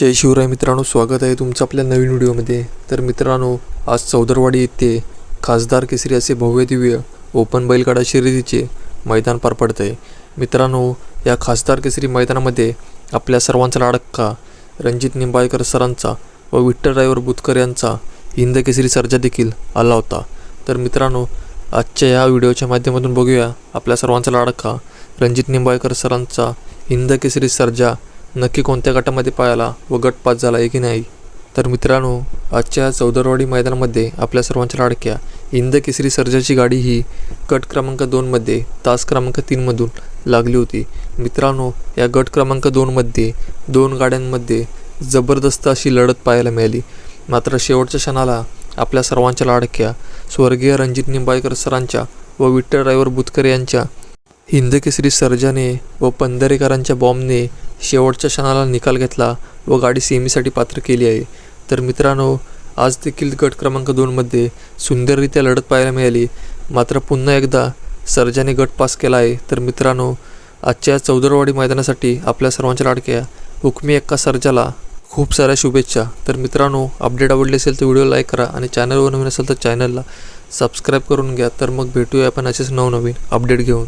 जय शिवराय मित्रांनो स्वागत आहे तुमचं आपल्या नवीन व्हिडिओमध्ये. तर मित्रांनो आज चौदरवाडी येथे खासदार केसरी असे भव्य दिव्य ओपन बैलगाडा शर्यतीचे मैदान पार पडत आहे मित्रांनो या खासदार केसरी मैदानामध्ये आपल्या सर्वांचा लाडक्का रणजित निंबाळकर सरांचा व विठ्ठल ड्रायव्हर बुतकर यांचा हिंद केसरी सर्जा देखील आला होता. तर मित्रांनो आजच्या या व्हिडिओच्या माध्यमातून बघूया आपल्या सर्वांचा लाडका रणजित निंबाळकर सरांचा हिंद केसरी सर्जा नक्की कोणत्या गटामध्ये पाहायला व गट पास झाला आहे की नाही? तर मित्रांनो आजच्या चौदरवाडी मैदानामध्ये आपल्या सर्वांच्या लाडक्या इंद केसरी सर्जाची गाडी ही गट क्रमांक दोनमध्ये तास क्रमांक तीनमधून लागली होती. मित्रांनो या गट क्रमांक दोनमध्ये दोन गाड्यांमध्ये जबरदस्त अशी लढत पाहायला मिळाली. मात्र शेवटच्या क्षणाला आपल्या सर्वांच्या लाडक्या स्वर्गीय रणजित निंबाळकर सरांच्या व विठ्ठल ड्रायव्हर बुतकर यांच्या हिंदकेसरी सर्जाने व पंधरेकरांच्या बॉम्बने शेवटच्या क्षणाला निकाल घेतला व गाडी सेमीसाठी पात्र केली आहे. तर मित्रांनो आज देखील गट क्रमांक दोनमध्ये सुंदररित्या लढत पाहायला मिळाली. मात्र पुन्हा एकदा सर्जाने गट पास केला आहे. तर मित्रांनो आजच्या चौदरवाडी मैदानासाठी आपल्या सर्वांच्या लाडक्या हुकमी एक्का सर्जाला खूप साऱ्या शुभेच्छा. तर मित्रांनो अपडेट आवडले असेल तर व्हिडिओ लाईक करा आणि चॅनलवर नवीन असेल तर चॅनलला सबस्क्राईब करून घ्या. तर मग भेटूया आपण असेच नवनवीन अपडेट घेऊन.